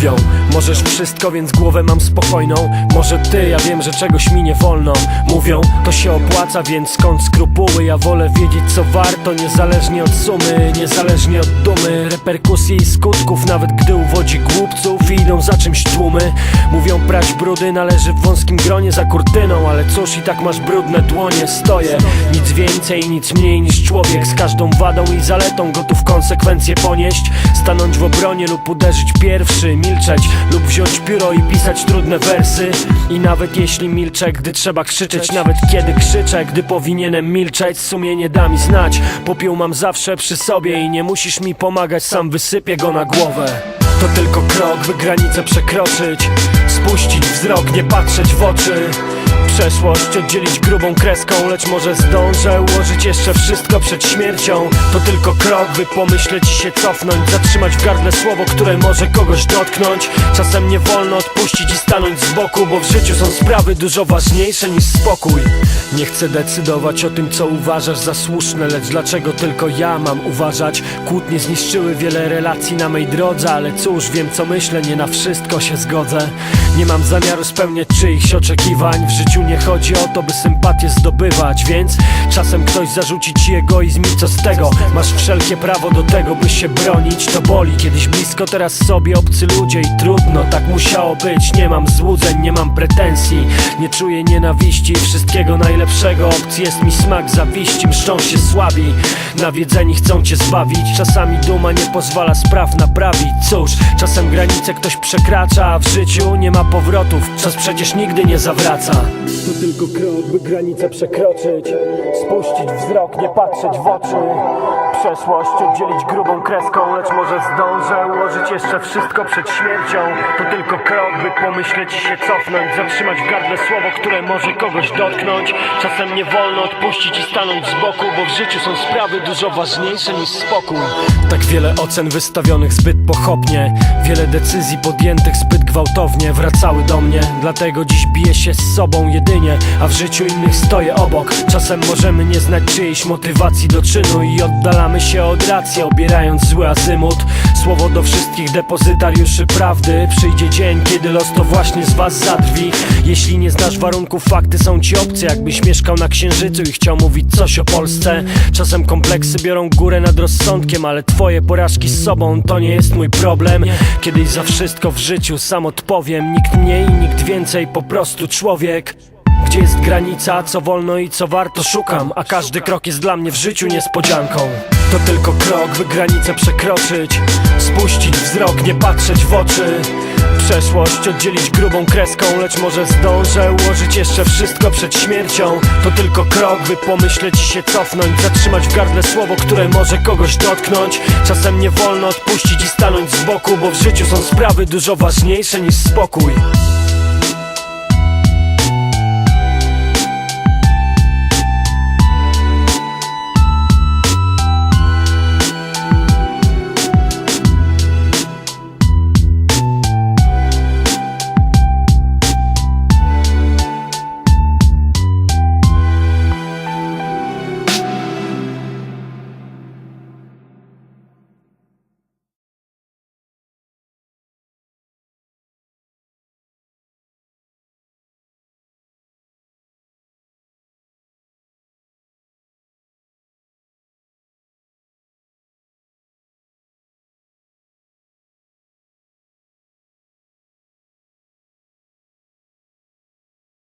Mówią, możesz wszystko, więc głowę mam spokojną. Może ty, ja wiem, że czegoś mi nie wolno. Mówią, to się opłaca, więc skąd skrupuły? Ja wolę wiedzieć co warto, niezależnie od sumy Niezależnie od dumy, reperkusji i skutków Nawet gdy uwodzi głupców i idą za czymś tłumy. Mówią, prać brudy należy w wąskim gronie za kurtyną Ale cóż, i tak masz brudne dłonie, stoję. Nic więcej, nic mniej niż człowiek Z każdą wadą i zaletą gotów konsekwencje ponieść. Stanąć w obronie lub uderzyć pierwszy Milczeć lub wziąć pióro i pisać trudne wersy. I nawet jeśli milczę, gdy trzeba krzyczeć Nawet kiedy krzyczę, gdy powinienem milczeć Sumienie da mi znać, popiół mam zawsze przy sobie I nie musisz mi pomagać, sam wysypię go na głowę. To tylko krok, by granicę przekroczyć. Spuścić wzrok, nie patrzeć w oczy Przeszłość oddzielić grubą kreską Lecz może zdążę ułożyć jeszcze wszystko przed śmiercią. To tylko krok, by pomyśleć i się cofnąć Zatrzymać w gardle słowo, które może kogoś dotknąć. Czasem nie wolno odpuścić i stanąć z boku Bo w życiu są sprawy dużo ważniejsze niż spokój. Nie chcę decydować o tym, co uważasz za słuszne Lecz dlaczego tylko ja mam uważać? Kłótnie zniszczyły wiele relacji na mej drodze Ale cóż, wiem co myślę, nie na wszystko się zgodzę. Nie mam zamiaru spełniać czyichś oczekiwań W życiu nie chodzi o to, by sympatię zdobywać Więc czasem ktoś zarzuci ci egoizm i co z tego? Masz wszelkie prawo do tego, by się bronić. To boli, kiedyś blisko, teraz sobie obcy ludzie I trudno, tak musiało być. Nie mam złudzeń, nie mam pretensji. Nie czuję nienawiści, wszystkiego najlepszego. Opcji jest mi smak zawiści, mszczą się słabi. Nawiedzeni chcą cię zbawić. Czasami duma nie pozwala spraw naprawić. Cóż, czasem granice ktoś przekracza A w życiu nie ma powrotów. Czas przecież nigdy nie zawraca To tylko krok, by granicę przekroczyć. Spuścić wzrok, nie patrzeć w oczy. Przeszłość oddzielić grubą kreską Lecz może zdążę ułożyć jeszcze wszystko przed śmiercią. To tylko krok, by pomyśleć i się cofnąć. Zatrzymać w gardle słowo, które może kogoś dotknąć. Czasem nie wolno odpuścić i stanąć z boku Bo w życiu są sprawy dużo ważniejsze niż spokój. Tak wiele ocen wystawionych zbyt pochopnie. Wiele decyzji podjętych zbyt gwałtownie Wracały do mnie, dlatego dziś biję się z sobą jedynie A w życiu innych stoję obok. Czasem możemy nie znać czyjejś motywacji do czynu I oddalamy się od racji, obierając zły azymut. Słowo do wszystkich depozytariuszy prawdy. Przyjdzie dzień, kiedy los to właśnie z was zadrwi. Jeśli nie znasz warunków, fakty są ci obce. Jakbyś mieszkał na księżycu i chciał mówić coś o Polsce. Czasem kompleksy biorą górę nad rozsądkiem Ale twoje porażki z sobą to nie jest mój problem. Kiedyś za wszystko w życiu sam odpowiem. Nikt mniej, nikt więcej, po prostu człowiek gdzie jest granica, co wolno i co warto szukam. A każdy krok jest dla mnie w życiu niespodzianką. To tylko krok, by granicę przekroczyć. Spuścić wzrok, nie patrzeć w oczy. Przeszłość oddzielić grubą kreską Lecz może zdążę ułożyć jeszcze wszystko przed śmiercią. To tylko krok, by pomyśleć i się cofnąć. Zatrzymać w gardle słowo, które może kogoś dotknąć. Czasem nie wolno odpuścić i stanąć z boku Bo w życiu są sprawy dużo ważniejsze niż spokój